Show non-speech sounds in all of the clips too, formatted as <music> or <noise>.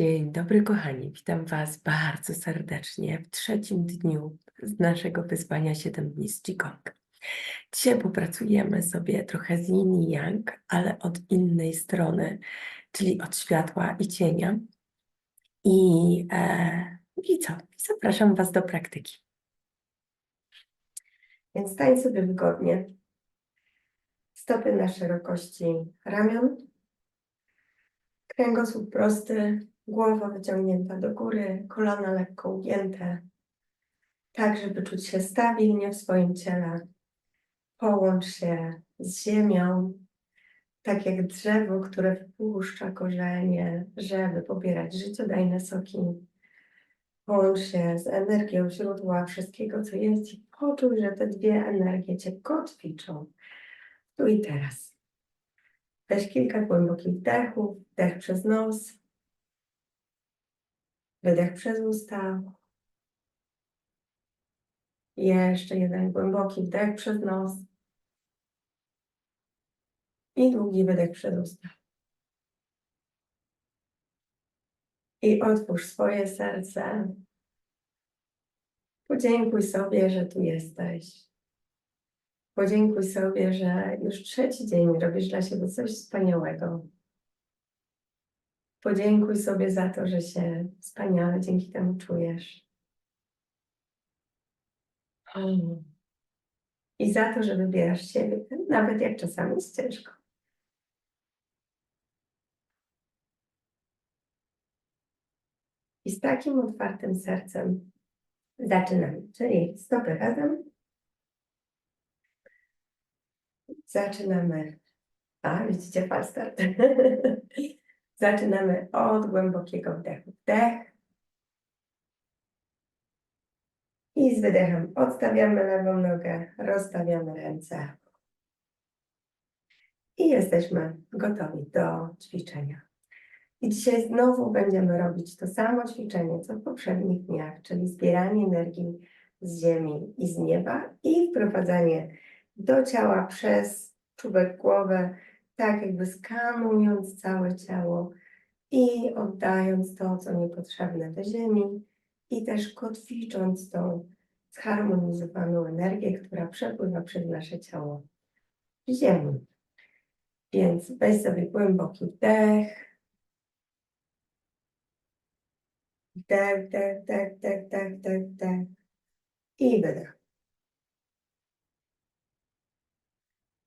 Dzień dobry, kochani. Witam Was bardzo serdecznie w trzecim dniu naszego wyzwania 7 dni z Qigong. Dzisiaj popracujemy sobie trochę z yin i yang, ale od innej strony, czyli od światła i cienia. I, e, i co? Zapraszam Was do praktyki. Więc stań sobie wygodnie. Stopy na szerokości ramion. Kręgosłup prosty, głowa wyciągnięta do góry, kolana lekko ugięte, tak żeby czuć się stabilnie w swoim ciele. Połącz się z ziemią, tak jak drzewo, które wpuszcza korzenie, żeby pobierać życiodajne soki. Połącz się z energią źródła wszystkiego, co jest i poczuj, że te dwie energie Cię kotwiczą tu i teraz. Weź kilka głębokich wdechów, wdech przez nos, wydech przez usta. Jeszcze jeden głęboki wdech przez nos i długi wydech przez usta. I otwórz swoje serce. Podziękuj sobie, że tu jesteś. Podziękuj sobie, że już trzeci dzień robisz dla siebie coś wspaniałego. Podziękuj sobie za to, że się wspaniale dzięki temu czujesz. I za to, że wybierasz siebie, nawet jak czasami jest ciężko. I z takim otwartym sercem zaczynamy, czyli stopy razem. Zaczynamy. A, widzicie falstart. <laughs> Zaczynamy od głębokiego wdechu. Wdech. I z wydechem odstawiamy lewą nogę, rozstawiamy ręce. I jesteśmy gotowi do ćwiczenia. I dzisiaj znowu będziemy robić to samo ćwiczenie, co w poprzednich dniach, czyli zbieranie energii z ziemi i z nieba i wprowadzanie do ciała przez czubek głowy, tak jakby skanując całe ciało i oddając to, co niepotrzebne do ziemi i też kotwicząc tą zharmonizowaną energię, która przepływa przez nasze ciało w ziemi. Więc weź sobie głęboki wdech. Wdech, wdech, wdech, wdech, wdech, wdech, wdech. I wydech.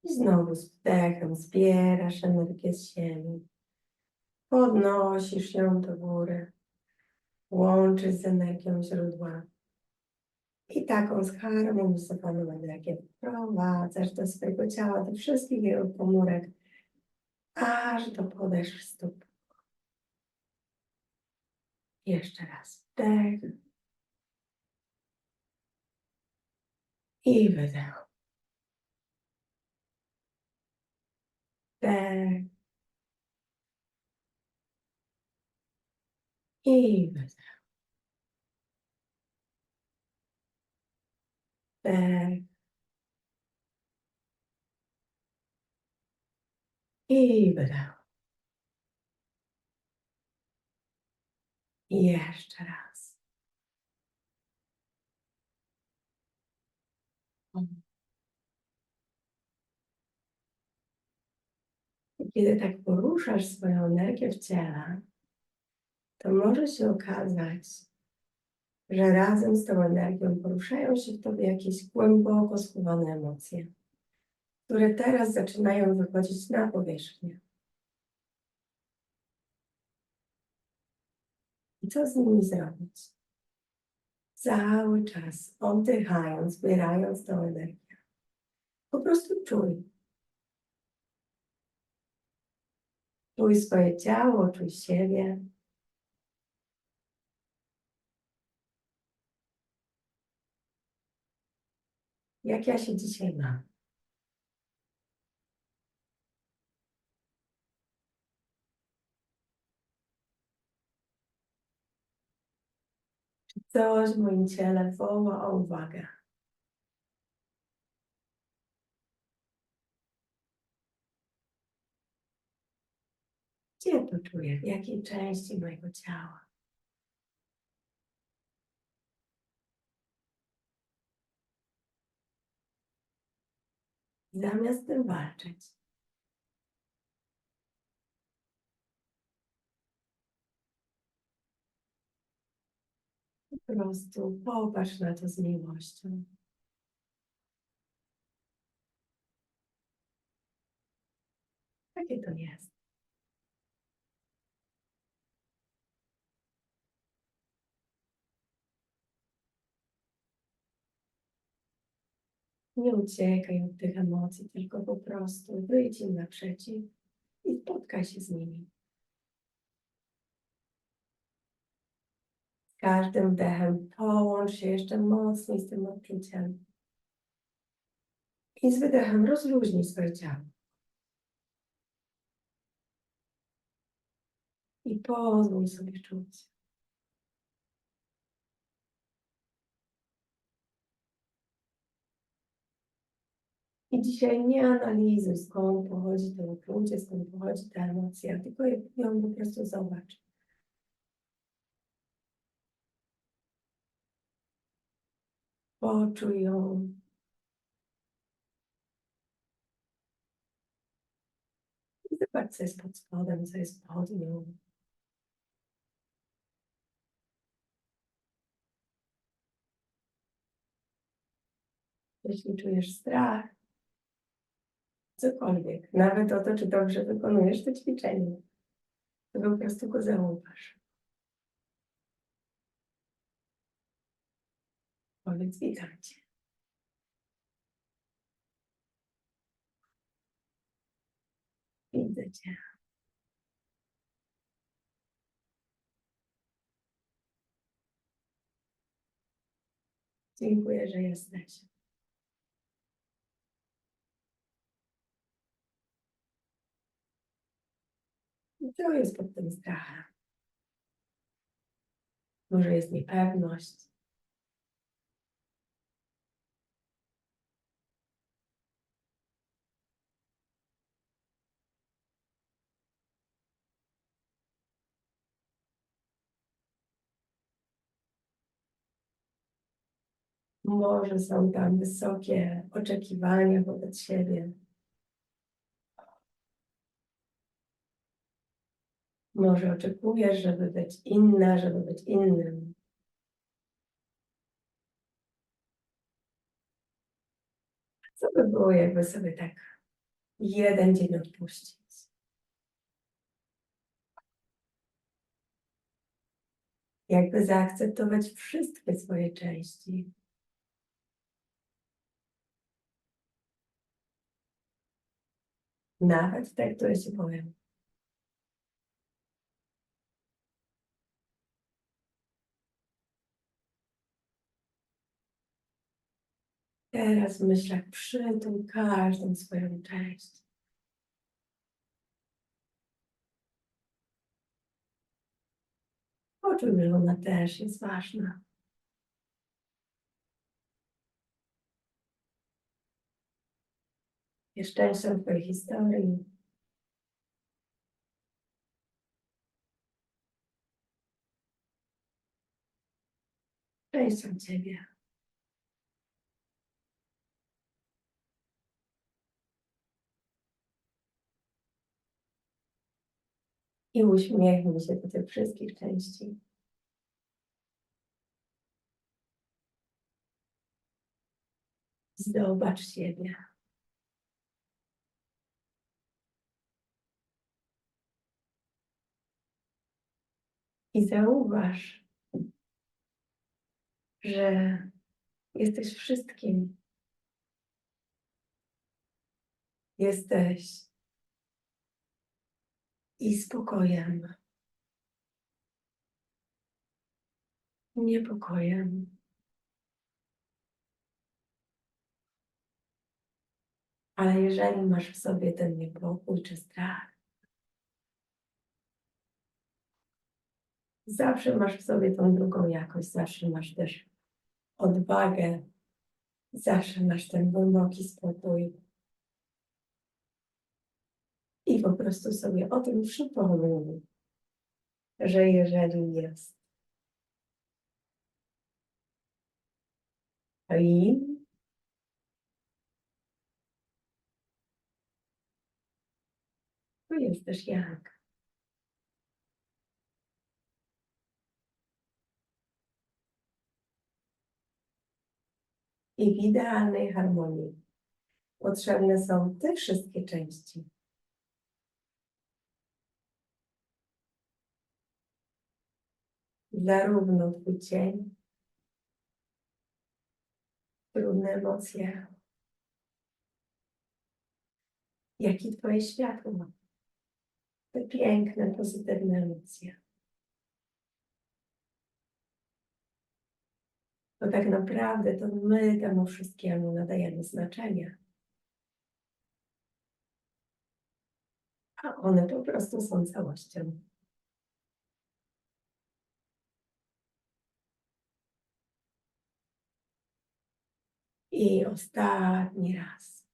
I znowu z wdechem zbierasz energię z ziemi. Podnosisz ją do góry. Łączysz z energią źródła. I taką zharmonizowaną energię wprowadzasz do swojego ciała, do wszystkich jego komórek, aż do podeszw stóp. Jeszcze raz wdech. I wydech. Wdech. I wydech. Wdech. I wydech. I jeszcze raz. I Kiedy tak poruszasz swoją energię w ciele, to może się okazać, że razem z tą energią poruszają się w tobie jakieś głęboko schowane emocje, które teraz zaczynają wychodzić na powierzchnię. I co z nimi zrobić? Cały czas oddychając, zbierając tą energię. Po prostu czuj. Czuj swoje ciało, czuj siebie. Jak ja się dzisiaj mam? Czy coś w moim ciele woła o uwagę? Gdzie to czuję? W jakiej części mojego ciała? Zamiast z tym walczyć, po prostu popatrz na to z miłością. Takie to jest. Nie uciekaj od tych emocji, tylko po prostu wyjdź im naprzeciw i spotkaj się z nimi. Z każdym wdechem połącz się jeszcze mocniej z tym odczuciem. I z wydechem rozluźnij swoje ciało. I pozwól sobie czuć. I dzisiaj nie analizuj, skąd pochodzi to uczucie, skąd pochodzi ta emocja, tylko ją po prostu zobacz. Poczuj ją. I zobacz, co jest pod spodem, co jest pod nią. Jeśli czujesz strach, cokolwiek, nawet o to, czy dobrze wykonujesz to ćwiczenie, to po prostu go zauważ. Powiedz, witam. Widzę Cię. Dziękuję, że jesteś. Co jest pod tym strachem? Może jest niepewność, Może są tam wysokie oczekiwania wobec siebie. Może oczekujesz, żeby być inna, żeby być innym. Co by było, jakby sobie tak jeden dzień odpuścić? Jakby zaakceptować wszystkie swoje części. Nawet te, które się boją. Teraz w myślach przytul każdą swoją część. Poczuj, że ona też jest ważna. Jest częścią Twojej historii. Częścią Ciebie. I uśmiechnij się do tych wszystkich części. Zobacz siebie. I zauważ, że jesteś wszystkim. Jesteś i spokojem, niepokojem. Ale jeżeli masz w sobie ten niepokój czy strach, zawsze masz w sobie tą drugą jakość, zawsze masz też odwagę, zawsze masz ten głęboki spokój. I po prostu sobie o tym przypomnij, że jeżeli jest i to jest też jak. I w idealnej harmonii potrzebne są te wszystkie części. Zarówno twój cień, trudne emocje, jak i twoje światło. Te piękne, pozytywne emocje. Bo tak naprawdę to my temu wszystkiemu nadajemy znaczenie. A one po prostu są całością. I ostatni raz.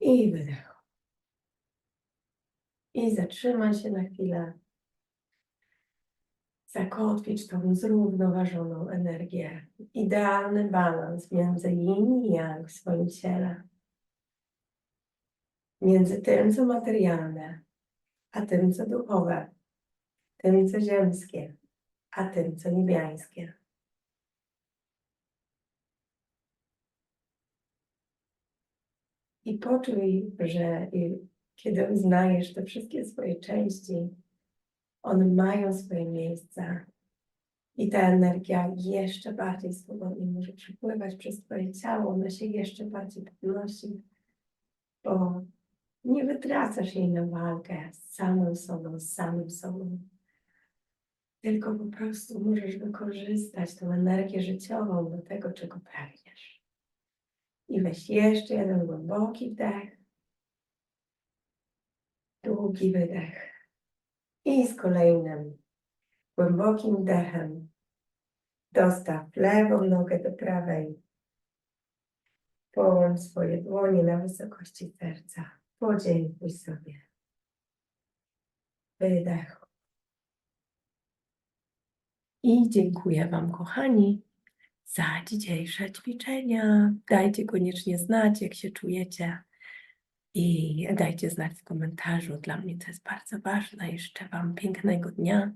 I wydech. I zatrzymaj się na chwilę. Zakotwić tą zrównoważoną energię. Idealny balans między yin i yang w swoim ciele. Między tym, co materialne, a tym, co duchowe. Tym, co ziemskie, a tym, co niebiańskie. I poczuj, że i- kiedy uznajesz te wszystkie swoje części, one mają swoje miejsca. I ta energia jeszcze bardziej swobodnie może przepływać przez Twoje ciało, ona się jeszcze bardziej podnosi, bo nie wytracasz jej na walkę z samą sobą, z samym sobą. Tylko po prostu możesz wykorzystać tą energię życiową do tego, czego pragniesz. I weź jeszcze jeden głęboki wdech, długi wydech. I z kolejnym głębokim wdechem dostaw lewą nogę do prawej. Połącz swoje dłonie na wysokości serca. Podziękuj sobie. Wydech. I dziękuję Wam, kochani, za dzisiejsze ćwiczenia. Dajcie koniecznie znać, jak się czujecie. I dajcie znać w komentarzu. Dla mnie to jest bardzo ważne. Życzę Wam pięknego dnia.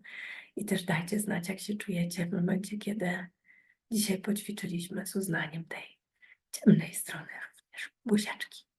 I też dajcie znać, jak się czujecie w momencie, kiedy dzisiaj poćwiczyliśmy z uznaniem tej ciemnej strony również. Buziaczki.